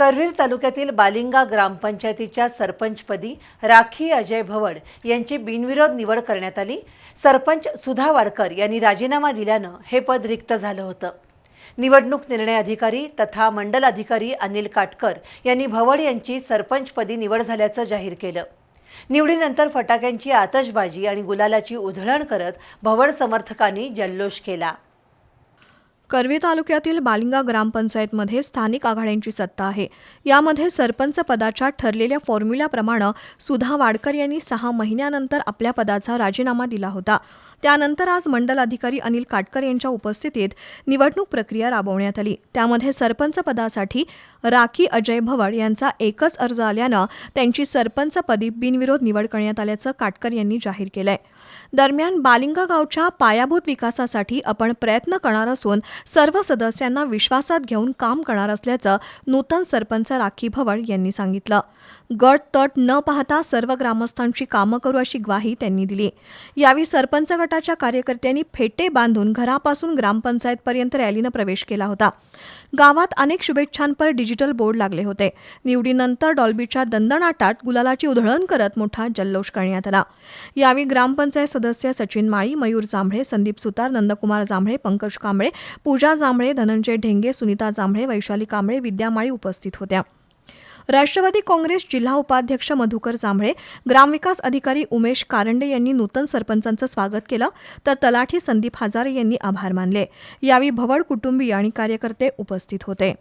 करवीर तालुक्यातील बालिंगा ग्रामपंचायतीच्या सरपंचपदी राखी अजय भवड यांची बिनविरोध निवड करण्यात आली. सरपंच सुधा वाडकर यांनी राजीनामा दिल्यानं हे पद रिक्त झालं होतं. निवडणूक निर्णय अधिकारी तथा मंडल अधिकारी अनिल काटकर यांनी भवड यांची सरपंचपदी निवड झाल्याचं जाहीर केलं. निवडीनंतर फटाक्यांची आतषबाजी आणि गुलालाची उधळण करत भवड समर्थकांनी जल्लोष केला. करवी तालुक्यातील बालिंगा ग्रामपंचायतमध्ये स्थानिक आघाड्यांची सत्ता आहे. यामध्ये सरपंच पदाच्या ठरलेल्या फॉर्म्युल्याप्रमाणे सुधा वाडकर यांनी सहा महिन्यानंतर आपल्या पदाचा राजीनामा दिला होता. त्यानंतर आज मंडल अधिकारी अनिल काटकर यांच्या उपस्थितीत निवडणूक प्रक्रिया राबवण्यात आली. त्यामध्ये सरपंच पदासाठी राखी अजय भवड यांचा एकच अर्ज आल्यानं त्यांची सरपंच पदी बिनविरोध निवड करण्यात आल्याचं काटकर यांनी जाहीर केलंय. दरम्यान बालिंगा गावच्या पायाभूत विकासासाठी आपण प्रयत्न करणार असून सर्व सदस्यांना विश्वासात घेऊन काम करणार असल्याचं नूतन सरपंच राखी भवळ यांनी सांगितलं. गट तट न पाहता सर्व ग्रामस्थांची कामं करू अशी ग्वाही त्यांनी दिली. यावेळी सरपंच गटाच्या कार्यकर्त्यांनी फेटे बांधून घरापासून ग्रामपंचायतपर्यंत रॅलीनं प्रवेश केला होता. गावात अनेक शुभेच्छांपर डिजिटल बोर्ड लागले होते. निवडीनंतर डॉल्बीच्या दंदनाटात गुलालाची उधळण करत मोठा जल्लोष करण्यात आला. यावेळी ग्रामपंचायत सदस्य सचिन माळी मयूर जांभळे संदीप सुतार नंदकुमार जांभळे पंकज कांबळे पूजा जांभळे धनंजय ढेंगे सुनीता जांभळे वैशाली कांबळे विद्यामाळी उपस्थित होत्या. राष्ट्रवादी काँग्रेस जिल्हा उपाध्यक्ष मधुकर जांभळे ग्रामविकास अधिकारी उमेश कारंडे यांनी नूतन सरपंचांचं स्वागत केलं तर तलाठी संदीप हजारे यांनी आभार मानले. यावेळी भवड कुटुंबीय आणि कार्यकर्ते उपस्थित होते.